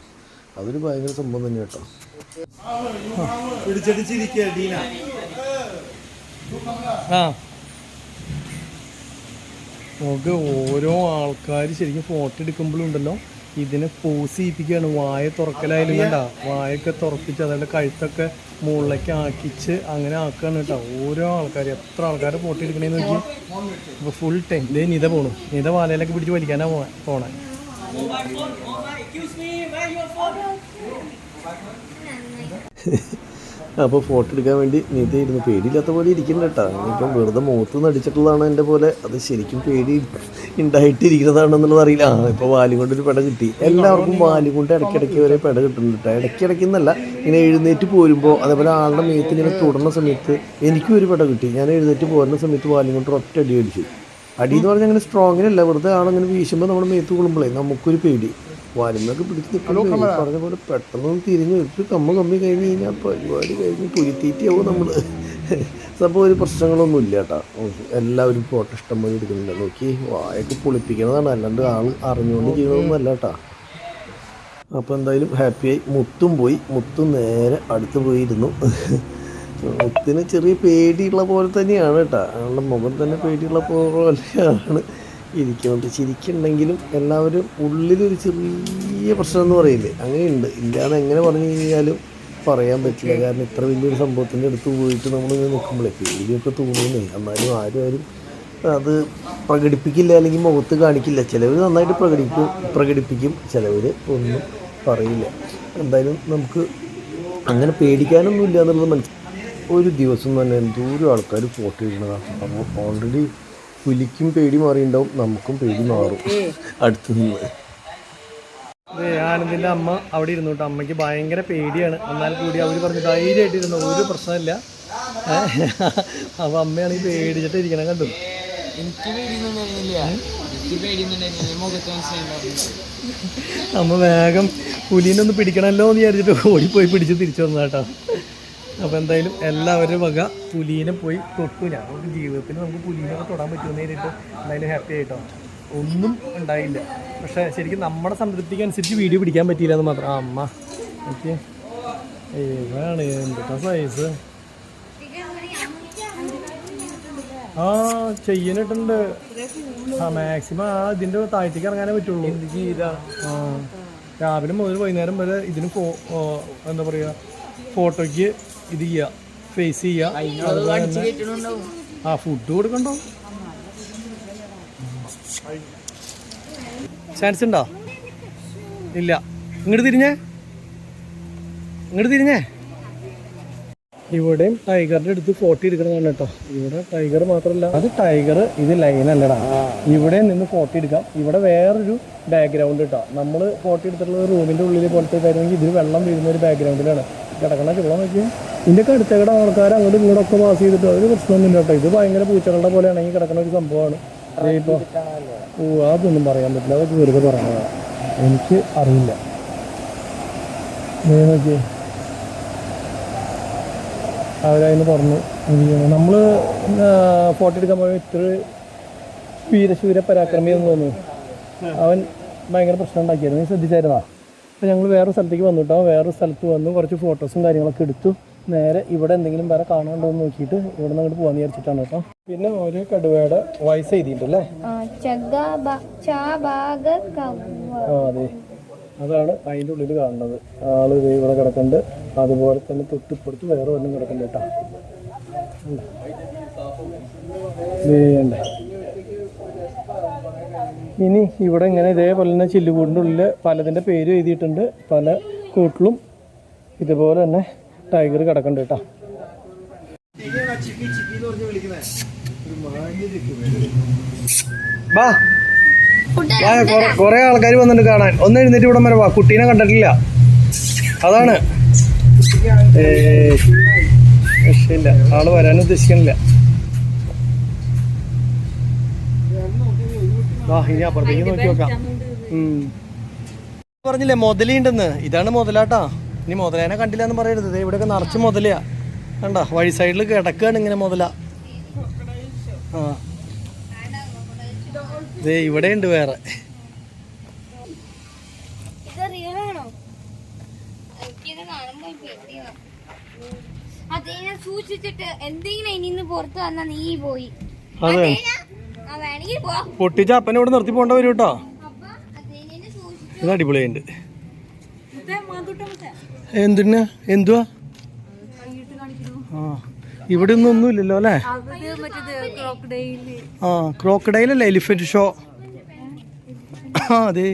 അതൊരു ഭയങ്കര സംഭവം തന്നെ കേട്ടോ. ആ. നമുക്ക് ഓരോ ആൾക്കാർ ശരിക്കും ഫോട്ടോ എടുക്കുമ്പോഴുണ്ടല്ലോ ഇതിനെ പോസ് ചെയ്യിപ്പിക്കുകയാണ് വായ തുറക്കലായാലും കണ്ട വായൊക്കെ തുറപ്പിച്ച് അതുകൊണ്ട് കഴുത്തൊക്കെ മുകളിലേക്ക് ആക്കിച്ച് അങ്ങനെ ആക്കുകയാണ് കേട്ടോ. ഓരോ ആൾക്കാർ എത്ര ആൾക്കാരെ ഫോട്ടോ എടുക്കണേന്ന് നോക്കി ഇപ്പോൾ ഫുൾ ടൈം ഇതേ നിത പോണു. നിത വാലയിലൊക്കെ പിടിച്ച് വലിക്കാനാ പോ പോണേ. അപ്പോൾ ഫോട്ടോ എടുക്കാൻ വേണ്ടി നിത ഇരുന്ന്. പേടിയില്ലാത്ത പോലെ ഇരിക്കണ്ട കേട്ടോ. ഇപ്പം വെറുതെ മുഖത്ത് നടിച്ചിട്ടുള്ളതാണ് എന്റെ പോലെ. അത് ശരിക്കും പേടി ഉണ്ടായിട്ടിരിക്കുന്നതാണെന്നുള്ളത് അറിയില്ല. ആ ഇപ്പോൾ വാലും കൊണ്ടൊരു പെട കിട്ടി. എല്ലാവർക്കും വാലും കൊണ്ട് ഇടയ്ക്കിടയ്ക്ക് വരെ പെട കിട്ടുന്നുണ്ട് കേട്ടോ. ഇടയ്ക്കിടയ്ക്ക് എന്നല്ല ഇങ്ങനെ എഴുന്നേറ്റ് പോരുമ്പോൾ അതേപോലെ ആളുടെ മേത്ത് ഇങ്ങനെ തുടർന്ന സമയത്ത് എനിക്കും ഒരു പെട കിട്ടി. ഞാൻ എഴുന്നേറ്റ് പോരുന്ന സമയത്ത് വാലും കൊണ്ട് ഒറ്റ അടി അടിച്ചു. അടി എന്ന് പറഞ്ഞാൽ അങ്ങനെ സ്ട്രോങ്ങിനല്ല വെറുതെ ആളങ്ങനെ വീശുമ്പോൾ നമ്മുടെ മേത്ത് കൊള്ളുമ്പോഴേ നമുക്കൊരു പേടി. വാലുമൊക്കെ പിടിച്ച് നിൽക്കണം പറഞ്ഞ പോലെ പെട്ടെന്ന് തിരിഞ്ഞ് ഒരു കമ്മ കമ്മി കഴിഞ്ഞ് കഴിഞ്ഞാൽ പരിപാടി കഴിഞ്ഞ് പുലിത്തീറ്റയാവും നമ്മൾ സംഭവം ഒരു പ്രശ്നങ്ങളൊന്നും ഇല്ല കേട്ടോ. എല്ലാവരും ഫോട്ടോ ഇഷ്ടം പോലെ എടുക്കുന്നുണ്ട്. നോക്കി വായൊക്കെ പൊളിപ്പിക്കുന്നതാണ്. അല്ലാണ്ട് ആൾ അറിഞ്ഞുകൊണ്ട് ചെയ്യണമൊന്നും അല്ല കേട്ടോ. അപ്പോൾ എന്തായാലും ഹാപ്പിയായി മുത്തും പോയി. മുത്തും നേരെ അടുത്ത് പോയിരുന്നു. മുത്തിന് ചെറിയ പേടിയുള്ള പോലെ തന്നെയാണ് കേട്ടോ. അയാളുടെ മുഖം തന്നെ പേടിയുള്ള പോലെയാണ്. ഇരിക്കുന്നത് ചിരിക്കുന്നുണ്ടെങ്കിലും എല്ലാവരും ഉള്ളിലൊരു ചെറിയ പ്രശ്നം എന്ന് പറയില്ലേ? അങ്ങനെയുണ്ട്. ഇല്ലാതെ എങ്ങനെ പറഞ്ഞു കഴിഞ്ഞാലും പറയാൻ പറ്റില്ല. കാരണം ഇത്ര വലിയൊരു സംഭവത്തിന്റെ അടുത്ത് പോയിട്ട് നമ്മളിങ്ങനെ നിൽക്കുമ്പോഴേ പേടിയൊക്കെ തോന്നുന്നേ. എന്നാലും ആരും ആരും അത് പ്രകടിപ്പിക്കില്ല അല്ലെങ്കിൽ മുഖത്ത് കാണിക്കില്ല. ചിലവർ നന്നായിട്ട് പ്രകടിപ്പിക്കും പ്രകടിപ്പിക്കും. ചിലവർ ഒന്നും പറയില്ല. എന്തായാലും നമുക്ക് അങ്ങനെ പേടിക്കാനൊന്നും ഇല്ല എന്നുള്ളത് മനസ്സിലായി ഒരു ദിവസം തന്നെ എന്തോരം ആൾക്കാർ ഫോട്ടോ ഇടുന്നതാണ് അപ്പോൾ ഓൾറെഡി പുലിക്കും പേടി മാറിയിട്ടുണ്ടാവും നമുക്കും പേടി മാറും. അടുത്ത് നിന്ന് ഇത് ആനന്ദിന്റെ അമ്മ അവിടെ ഇരുന്നു കേട്ടോ. അമ്മയ്ക്ക് ഭയങ്കര പേടിയാണ്. എന്നാൽ കൂടി അവർ പറഞ്ഞു ധൈര്യമായിട്ട് ഇരുന്നു ഒരു പ്രശ്നമില്ല. ഏഹ്. അപ്പൊ അമ്മയാണ് ഈ പേടിച്ചിട്ട് ഇരിക്കണം കണ്ടു. അമ്മ വേഗം പുലീനെ ഒന്ന് പിടിക്കണമല്ലോ എന്ന് വിചാരിച്ചിട്ട് ഓടിപ്പോയി പിടിച്ച് തിരിച്ചു വന്നു കേട്ടോ. അപ്പോൾ എന്തായാലും എല്ലാവരും വക പുലീനെ പോയി തൊട്ടു. ഞാൻ നമുക്ക് ജീവിതത്തിൽ നമുക്ക് പുലീനൊക്കെ തൊടാൻ പറ്റുമെന്ന് കരുതിയിട്ട് എന്തായാലും ഹാപ്പി ആയിട്ടോ. ഒന്നും ഉണ്ടായില്ല. പക്ഷെ ശരിക്കും നമ്മുടെ സംതൃപ്തിക്ക് അനുസരിച്ച് വീഡിയോ പിടിക്കാൻ പറ്റിയില്ല എന്ന് മാത്രം അമ്മ. ഏതാണ് എന്തൊക്കെ സൈസ് ആ ചെയ്യാനിട്ടുണ്ട് ആ മാക്സിമം ആ ഇതിന്റെ താഴത്തേക്ക് ഇറങ്ങാനേ പറ്റുള്ളൂ. ആ രാവിലെ മുതൽ വൈകുന്നേരം വരെ ഇതിന് ഫോ എന്താ പറയുക ഫോട്ടോയ്ക്ക് ഇത് ചെയ്യുക ഫേസ് ചെയ്യുക അതുപോലെ തന്നെ ആ ഫുഡ് കൊടുക്കണ്ടോ? ചാൻസ് ഉണ്ടോ? ഇല്ല. ഇങ്ങോട്ട് തിരിഞ്ഞേ. ഇങ്ങോട്ട് തിരിഞ്ഞേ. ഇവിടെയും ടൈഗറിന്റെ അടുത്ത് ഫോട്ടോ എടുക്കണതാണ് കേട്ടോ. ഇവിടെ ടൈഗർ മാത്രമല്ല അത് ടൈഗർ ഇത് ലൈൻ അല്ലടാ. ഇവിടെ നിന്ന് ഫോട്ടോ എടുക്കാം. ഇവിടെ വേറൊരു ബാക്ക്ഗ്രൗണ്ട് കേട്ടോ. നമ്മൾ ഫോട്ടോ എടുത്തിട്ടുള്ളത് റൂമിന്റെ ഉള്ളിൽ പോലത്തെ കാര്യമെങ്കിൽ ഇതിൽ വെള്ളം വീഴുന്ന ഒരു ബാക്ക്ഗ്രൗണ്ടിലാണ് കിടക്കണ ചുള്ള നോക്കിയാൽ ഇതിന്റെ അടുത്തേക്കടെ ആൾക്കാർ അങ്ങോട്ടും ഇങ്ങോട്ടൊക്കെ പാസ് ചെയ്തിട്ട് ഒരു പ്രശ്നമൊന്നുമില്ല കേട്ടോ. ഇത് ഭയങ്കര പൂച്ചകളുടെ പോലെയാണെങ്കിൽ കിടക്കുന്ന ഒരു സംഭവമാണ്. ദേ ഇപ്പൊ ഓ അതൊന്നും പറയാൻ പറ്റില്ല. അതൊക്കെ വെറുതെ പറഞ്ഞു എനിക്ക് അറിയില്ല. നോക്കിയേ. അവരതിന് പറഞ്ഞു നമ്മൾ ഫോട്ടോ എടുക്കാൻ പോയ ഇത്ര വീരശൂര പരാക്രമി എന്ന് തോന്നുന്നു. അവൻ ഭയങ്കര പ്രശ്നം ഉണ്ടാക്കിയായിരുന്നു. നീ ശ്രദ്ധിച്ചായിരുന്നാ? അപ്പം ഞങ്ങൾ വേറെ സ്ഥലത്തേക്ക് വന്നിട്ടോ വേറെ സ്ഥലത്ത് വന്നു. കുറച്ച് ഫോട്ടോസും കാര്യങ്ങളൊക്കെ എടുത്തു. നേരെ ഇവിടെ എന്തെങ്കിലും വേറെ കാണാണ്ടോ എന്ന് നോക്കിയിട്ട് ഇവിടെ നിന്ന് അങ്ങോട്ട് പോകാൻ വിചാരിച്ചിട്ടാണ് കേട്ടോ. പിന്നെ ഒരു കടുവയുടെ വയസ്സ് എഴുതിയിട്ടല്ലേ ആ അതെ. അതാണ് അതിന്റെ ഉള്ളിൽ കാണുന്നത്. ആൾ ഇവിടെ കിടക്കുന്നുണ്ട്. അതുപോലെ തന്നെ തൊട്ടിപ്പുറത്ത് വേറെ ഒന്നും കിടക്കുന്നുണ്ട് കേട്ടോ. ഇനി ഇവിടെ ഇങ്ങനെ ഇതേപോലെ തന്നെ ചില്ലുകൂടിന്റെ ഉള്ളിൽ പലതിന്റെ പേര് എഴുതിയിട്ടുണ്ട്. പല കൂട്ടിലും ഇതുപോലെ തന്നെ ടൈഗർ കിടക്കുന്നുണ്ട് കേട്ടോ. വാ. കൊറേ ആൾക്കാർ വന്നിട്ട് കാണാൻ. ഒന്ന് എഴുന്നേറ്റ് ഇവിടെ വരെ വാ. കുട്ടീനെ കണ്ടിട്ടില്ല. അതാണ്. രക്ഷയില്ല. ആൾ വരാൻ ഉദ്ദേശിക്കണില്ല. വാ ഇനി അപ്പുറത്തേക്ക് നോക്കി നോക്കാം. ഉം. പറഞ്ഞില്ലേ മുതലുണ്ടെന്ന് ഇതാണ് മുതലാട്ടാ. ഇനി മുതലേനെ കണ്ടില്ല എന്ന് പറയരുത്. ഇവിടെയൊക്കെ നിറച്ച് മുതലയാ. കണ്ട? വഴി സൈഡിൽ കിടക്കുകയാണ് ഇങ്ങനെ മുതല. ആ. ദേ ഇവിടെ ഉണ്ട് വേറെ. ഇത് റിയലാണോ എനിക്കിത് കാണുമ്പോ പേടിയാ. അതേ ഞാൻ സൂക്ഷിച്ചിട്ട് എന്തെങ്കിലും പുറത്ത് വന്നാ നീ പോയി. അതെ. പൊട്ടിച്ച അപ്പനെ ഇവിടെ നിർത്തി പോകേണ്ട വരും കേട്ടോ. അപ്പൊ അതേനെ സൂക്ഷിച്ചു ഇത് അടിപൊളിയുണ്ട് എന്തിനാ? എന്തുവാ? ആ ഇവിടെ ഒന്നും ഒന്നുമില്ലല്ലോ അല്ലേ? ആ ക്രോക്കഡൈൽ അല്ലേ എലിഫന്റ് ഷോ? ആ അതെ.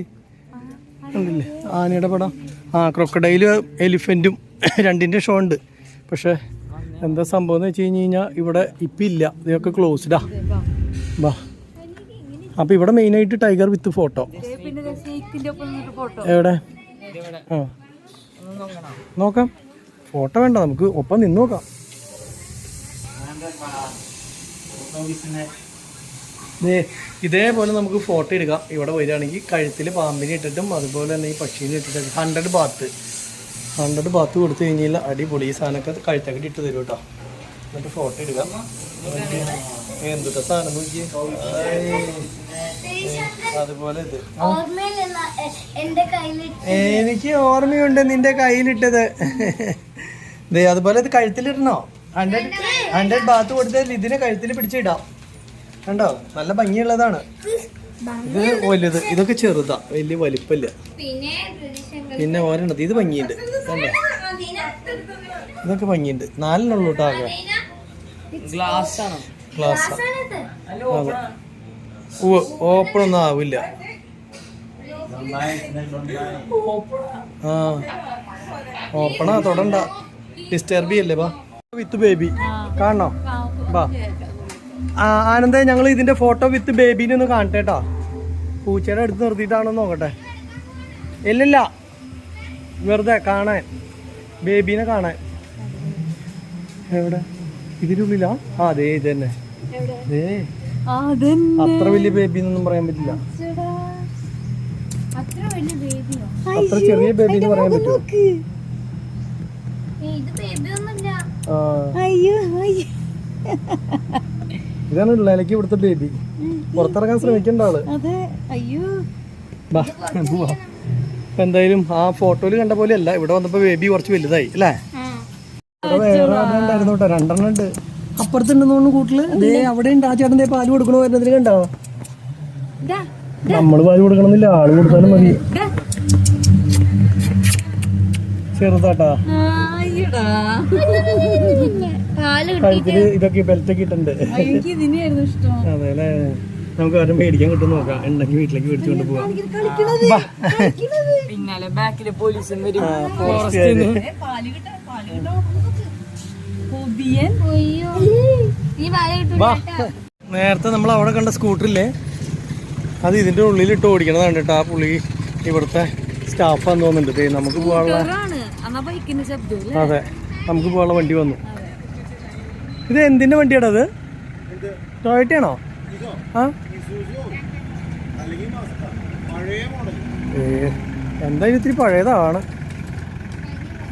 ഉണ്ടല്ലേ ആനയുടെ പടം. ആ ക്രോക്കഡൈലും എലിഫന്റും രണ്ടിന്റെ ഷോ ഉണ്ട്. പക്ഷേ എന്താ സംഭവം എന്ന് വെച്ച് കഴിഞ്ഞ് കഴിഞ്ഞാൽ ഇവിടെ ഇപ്പം ഇല്ല. ഇതൊക്കെ ക്ലോസ്ഡാ ബാ അപ്പം ഇവിടെ മെയിനായിട്ട് ടൈഗർ വിത്ത് ഫോട്ടോ എവിടെ? ആ. നോക്കാം. ഫോട്ടോ വേണ്ട നമുക്ക് ഒപ്പം നിന്ന് നോക്കാം. ഇതേപോലെ നമുക്ക് ഫോട്ടോ എടുക്കാം. ഇവിടെ വരികയാണെങ്കിൽ കഴുത്തിൽ പാമ്പിനെ ഇട്ടിട്ടും അതുപോലെ തന്നെ ഈ പക്ഷീനെ ഇട്ടിട്ട് ഹൺഡ്രഡ് ബാത്ത് ഹൺഡ്രഡ് ബാത്ത് കൊടുത്തു കഴിഞ്ഞാൽ അടിപൊളി. ഈ സാധനമൊക്കെ കഴുത്തൊക്കെ ഇട്ട് തരും കേട്ടോ. എന്നിട്ട് ഫോട്ടോ എടുക്കാം. എന്തൊക്കെ സാധനം നോക്കിയേ? ഏയ്. അതുപോലെ ഇത്. എനിക്ക് ഓർമ്മയുണ്ട് നിന്റെ കയ്യിലിട്ടത്. ദേ അതുപോലെ ഇത് കഴുത്തിലിടണോ? ഹൺഡ്രഡ് ഹൺഡ്രഡ് ബാത്ത് കൊടുത്താൽ ഇതിനെ കഴുത്തിൽ പിടിച്ചിടാം. കണ്ടോ? നല്ല ഭംഗിയുള്ളതാണ്. ഇത് വലുത്. ഇതൊക്കെ ചെറുതാ. വലിയ വലിപ്പമില്ല പിന്നെ ഒരെണ്ണത്. ഇത് ഭംഗിയുണ്ട്. കണ്ടോ? ഇതൊക്കെ ഭംഗിയുണ്ട്. നാലിനുള്ളൂട്ടോ ആകെ. ഗ്ലാസ് അതെ ഓപ്പൺ ഒന്നും ആവില്ല. ആ ഓപ്പണാ തൊടണ്ട. ഡിസ്റ്റർബ് ചെയ്യല്ലേ ബാ. വിത്ത് ബേബി കാണണോ? ബാ. ആ ആനന്ദേ ഞങ്ങൾ ഇതിന്റെ ഫോട്ടോ വിത്ത് ബേബീനെ ഒന്ന് കാണട്ടെ കേട്ടോ. പൂച്ചയുടെ അടുത്ത് നിർത്തിയിട്ടാണോ നോക്കട്ടെ. ഇല്ലില്ല. വെറുതെ കാണാൻ. ബേബീനെ കാണാൻ. എവിടെ? ഇതിനുള്ളിലാ? ആ അതെ ഇത് തന്നെ. ദേ. അത്ര വലിയ ബേബി എന്നൊന്നും പറയാൻ പറ്റില്ല. അത്ര വലിയ ബേബിയോ അത്ര ചെറിയ ബേബി എന്ന് പറയാൻ പറ്റുമോ ഇത് ബേബി ഒന്നുമില്ല. അയ്യോ അയ്യോ. ഇതാണ് ഉള്ളിലേക്ക് ഇവിടുത്തെ ബേബി പുറത്തിറങ്ങാൻ ശ്രമിക്കേണ്ട ആൾ. അപ്പൊ എന്തായാലും ആ ഫോട്ടോയിൽ കണ്ട പോലെ അല്ല ഇവിടെ വന്നപ്പോ ബേബി കുറച്ച് വലുതായി അല്ലേ? വേറെ ഉണ്ടായിരുന്നു കേട്ടോ രണ്ടെണ്ണം ഉണ്ട്. അപ്പുറത്തുണ്ടെന്ന് തോന്നുന്നു കൂട്ടിൽ. ദേ അവിടെ ഉണ്ട് ആ ചേട്ടൻ ദേ പാൽ കൊടുക്കണോ വരുന്നതിന് കണ്ടോ? ദാ, നമ്മൾ പാൽ കൊടുക്കണമെന്നില്ല. ആൾ കൊടുത്താലും മതി. ചെറുതാട്ടാ. അയ്യടാ പാൽ കിട്ടി കഴുത്തിൽ ഇതൊക്കെ ബെൽറ്റൊക്കെ ഇട്ടുണ്ട് എനിക്ക് ഇതിനെയായിരുന്നു ഇഷ്ടം. അതെ നമുക്ക് ആരും മേടിക്കാൻ കിട്ടും നോക്കാം. ഉണ്ടെങ്കിൽ വീട്ടിലേക്ക് മേടിച്ചുകൊണ്ട് പോവാം. പിന്നാലെ ബാക്കിലെ പോലീസും വരും. നേരത്തെ നമ്മൾ അവിടെ കണ്ട സ്കൂട്ടറില്ലേ? അത് ഇതിന്റെ ഉള്ളിലിട്ട് ഓടിക്കണതാണ് കേട്ടോ. ആ പുള്ളി ഇവിടുത്തെ സ്റ്റാഫാന്ന് തോന്നുന്നുണ്ട്. നമുക്ക് പോകാനുള്ള അതെ. നമുക്ക് പോകാനുള്ള വണ്ടി വന്നു. ഇത് എന്തിന്റെ വണ്ടിയാടാ അത്? ടൊയറ്റയാണോ ആ? ഏ എന്തായാലും ഇത്തിരി പഴയതാണ്.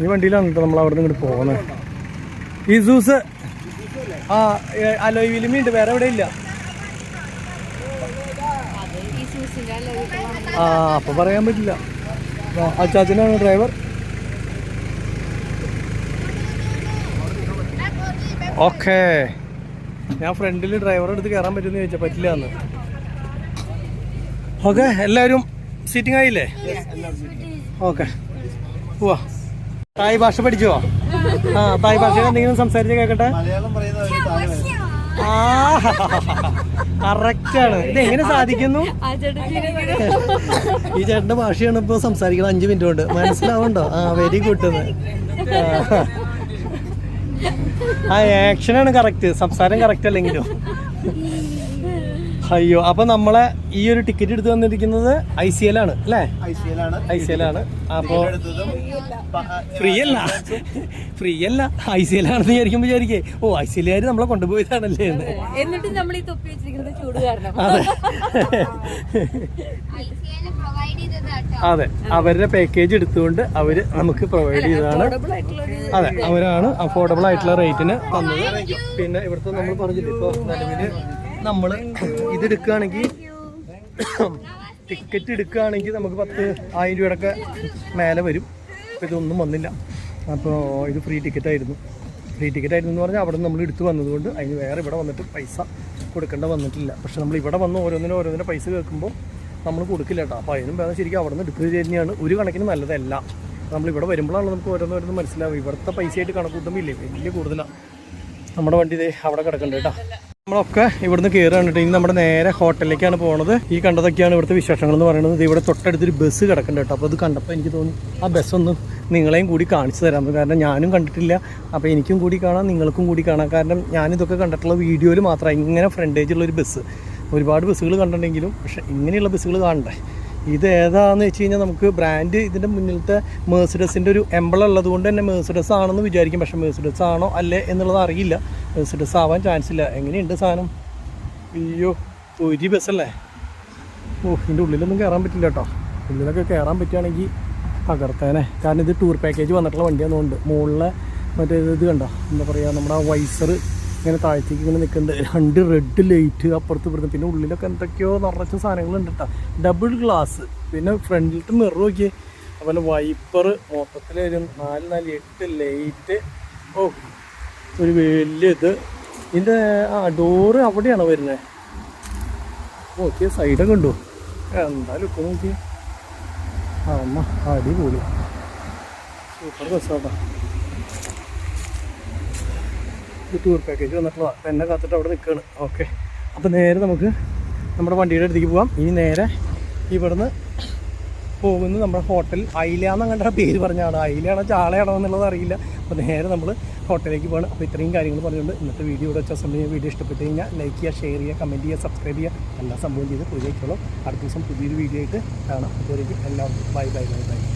ഈ വണ്ടിയിലാണ് കേട്ടോ നമ്മൾ അവിടെ നിന്ന് ഇങ്ങോട്ട് പോകുന്നത്. ഈ സൂസ് ആ അലോയ് വിലിമിണ്ട് വേറെ എവിടെ ഇല്ല. ആ അപ്പൊ പറയാൻ പറ്റില്ല. അച്ചാച്ചനാണ് ഡ്രൈവർ. ഓക്കേ. ഞാൻ ഫ്രണ്ടിൽ ഡ്രൈവറെ അടുത്ത് കയറാൻ പറ്റുമെന്ന് ചോദിച്ചാൽ പറ്റില്ല എന്ന്. ഓക്കെ എല്ലാവരും സീറ്റിംഗ് ആയില്ലേ? ഓക്കെ. പോവാ തായ് ഭാഷ പഠിച്ചോ? ആ തായ് ഭാഷ എന്തെങ്കിലും സംസാരിച്ച് കേക്കട്ടെ മലയാളം പറയുന്ന ഒരു താഴെ ആ കറക്റ്റ് ആണ് ഇത് എങ്ങനെ സാധിക്കുന്നു ഈ ചേട്ടന്റെ ഭാഷയാണ് ഇപ്പൊ സംസാരിക്കണം അഞ്ചു മിനിറ്റ് കൊണ്ട് മനസ്സിലാവുണ്ടോ ആ വെരി ഗുഡ് ആ ആക്ഷനാണ് കറക്റ്റ് സംസാരം കറക്റ്റ് അല്ലെങ്കിലും അയ്യോ അപ്പൊ നമ്മളെ ഈ ഒരു ടിക്കറ്റ് എടുത്ത് വന്നിരിക്കുന്നത് ഐ സി എൽ ആണ് അല്ലേ. ഐ സി എൽ ആണ്. അപ്പോ ഫ്രീ അല്ല ഫ്രീ അല്ല ഐ സി എൽ ആണെന്ന് വിചാരിക്കുമ്പോ വിചാരിക്കേ ഓ ഐ സി എല്ലുകാർ നമ്മളെ കൊണ്ടുപോയതാണല്ലേ എന്ന്. എന്നിട്ട് നമ്മൾ ഈ തൊപ്പി വെച്ചിരിക്കുന്നത് ചൂട് കാരണം. അതെ. അതെ. അവരുടെ പാക്കേജ് എടുത്തുകൊണ്ട് അവർ നമുക്ക് പ്രൊവൈഡ് ചെയ്തതാണ്. അതെ. അവരാണ് അഫോർഡബിൾ ആയിട്ടുള്ള റേറ്റിന് തന്നത്. പിന്നെ ഇവിടുത്തെ നമ്മൾ പറഞ്ഞിട്ട് ഇപ്പോൾ നിലവിൽ നമ്മൾ ഇതെടുക്കുകയാണെങ്കിൽ ടിക്കറ്റ് എടുക്കുകയാണെങ്കിൽ നമുക്ക് പത്ത് ആയിരം രൂപയുടെ മേലെ വരും. അപ്പോൾ ഇതൊന്നും വന്നില്ല. അപ്പോൾ ഇത് ഫ്രീ ടിക്കറ്റ് ആയിരുന്നു. ഫ്രീ ടിക്കറ്റ് ആയിരുന്നു എന്ന് പറഞ്ഞാൽ അവിടെ നമ്മൾ എടുത്തു വന്നതുകൊണ്ട് അതിന് വേറെ ഇവിടെ വന്നിട്ട് പൈസ കൊടുക്കേണ്ട വന്നിട്ടില്ല. പക്ഷെ നമ്മൾ ഇവിടെ വന്ന് ഓരോന്നിനും ഓരോന്നിനും പൈസ കേൾക്കുമ്പോൾ നമ്മൾ കൊടുക്കില്ല കേട്ടോ. അപ്പോൾ അതിനും വേറെ ശരിക്കും അവിടെ നിന്ന് എടുക്കുക തന്നെയാണ്. ഒരു കണക്കിന് നല്ലതല്ല. നമ്മൾ ഇവിടെ വരുമ്പോഴാണ് നമുക്ക് ഓരോന്നോരോന്ന് മനസ്സിലാവും ഇവിടുത്തെ പൈസയായിട്ട് കണക്കൂട്ടുമ്പോൾ ഇല്ലേ? വലിയ കൂടുതലാണ് നമ്മുടെ വണ്ടി ഇതേ അവിടെ കിടക്കുന്നുണ്ട് കേട്ടോ. നമ്മളൊക്കെ ഇവിടുന്ന് കയറുകയാണ് ഇനി നമ്മുടെ നേരെ ഹോട്ടലിലേക്കാണ് പോകുന്നത് ഈ കണ്ടതൊക്കെയാണ് ഇവിടുത്തെ വിശേഷങ്ങൾ എന്ന് പറയുന്നത്. ഇവിടെ തൊട്ടടുത്തൊരു ബസ് കിടക്കുന്നുണ്ട് കേട്ടോ. അപ്പോൾ അത് കണ്ടപ്പോൾ എനിക്ക് തോന്നി ആ ബസ് ഒന്ന് നിങ്ങളെയും കൂടി കാണിച്ചു തരാം. കാരണം ഞാനും കണ്ടിട്ടില്ല. അപ്പോൾ എനിക്കും കൂടി കാണാം നിങ്ങൾക്കും കൂടി കാണാം. കാരണം ഞാനിതൊക്കെ കണ്ടിട്ടുള്ള വീഡിയോയിൽ മാത്രമാണ് ഇങ്ങനെ ഫ്രണ്ടേജുള്ളൊരു ബസ് ഒരുപാട് ബസ്സുകൾ കണ്ടിട്ടുണ്ടെങ്കിലും പക്ഷേ ഇങ്ങനെയുള്ള ബസ്സുകൾ കാണണ്ടേ? ഇത് ഏതാന്ന് വെച്ച് കഴിഞ്ഞാൽ നമുക്ക് ബ്രാൻഡ് ഇതിന്റെ മുന്നിലത്തെ മേഴ്സിഡസിന്റെ ഒരു എംബളം ഉള്ളത് കൊണ്ട് തന്നെ മേഴ്സിഡസ് ആണെന്ന് വിചാരിക്കും. പക്ഷേ മേഴ്സിഡസ് ആണോ അല്ലേ എന്നുള്ളത് അറിയില്ല. മേഴ്സിഡസ് ആവാൻ ചാൻസ് ഇല്ല. എങ്ങനെയുണ്ട് സാധനം? അയ്യോ ഒരു ബസ്സല്ലേ ഓ ഇതിന്റെ ഉള്ളിലൊന്നും കയറാൻ പറ്റില്ല കേട്ടോ ഉള്ളിലൊക്കെ കയറാൻ പറ്റുകയാണെങ്കിൽ പകർത്തേനെ കാരണം ഇത് ടൂർ പാക്കേജ് വന്നിട്ടുള്ള വണ്ടിയാണെന്നുണ്ട് മുകളിലെ മറ്റേ ഇത് കണ്ടോ? എന്താ പറയുക നമ്മുടെ ആ വൈസർ ഇങ്ങനെ താഴത്തേക്ക് ഇങ്ങനെ നിൽക്കുന്നുണ്ട്. രണ്ട് റെഡ് ലൈറ്റ് അപ്പുറത്ത് ഇപ്പുറത്ത്. പിന്നെ ഉള്ളിലൊക്കെ എന്തൊക്കെയോ നിറച്ച സാധനങ്ങളുണ്ട് കേട്ടോ ഡബിൾ ഗ്ലാസ് പിന്നെ ഫ്രണ്ടിലിട്ട് മിറർ നോക്കിയേ. അതുപോലെ വൈപ്പർ മൊത്തത്തിൽ ഒരു നാല് നാല് എട്ട് ലൈറ്റ് ഓ ഒരു വലിയ ഇത് ഇതിന്റെ ആ ഡോറ് അവിടെയാണ് വരുന്നത് നോക്കിയ സൈഡൊക്കെ ഉണ്ടോ എന്തായാലും ഇപ്പം നോക്കി ആ അമ്മ അടിപൊളി. സൂപ്പർ ഇത് ടൂർ പാക്കേജ് വന്നിട്ടുള്ളതാണ് അപ്പം എന്നെ കാത്തിട്ട് അവിടെ നിൽക്കുകയാണ് ഓക്കെ അപ്പോൾ നേരെ നമുക്ക് നമ്മുടെ വണ്ടിയുടെ അടുത്തേക്ക് പോകാം ഇനി നേരെ ഇവിടുന്ന് പോകുന്നത് നമ്മുടെ ഹോട്ടൽ അയിലാന്ന് അങ്ങോട്ട് പേര് പറഞ്ഞാണ് അയിലാണോ ചാളയാണോ എന്നുള്ളത് അറിയില്ല. അപ്പോൾ നേരെ നമ്മൾ ഹോട്ടലിലേക്ക് പോകണം അപ്പോൾ ഇത്രയും കാര്യങ്ങൾ പറഞ്ഞുകൊണ്ട് ഇന്നത്തെ വീഡിയോ ഇവിടെ വെച്ച സമയം വീഡിയോ ഇഷ്ടപ്പെട്ട് കഴിഞ്ഞാൽ ലൈക്ക് ചെയ്യുക ഷെയർ ചെയ്യുക കമന്റ് ചെയ്യുക സബ്സ്ക്രൈബ് ചെയ്യുക. എല്ലാ സംഭവം ചെയ്ത് പുതിയ അടുത്ത ദിവസം പുതിയൊരു വീഡിയോ ആയിട്ട് കാണാം. അതുവരെയും എല്ലാവർക്കും ബൈ ബൈ ബൈ ബൈ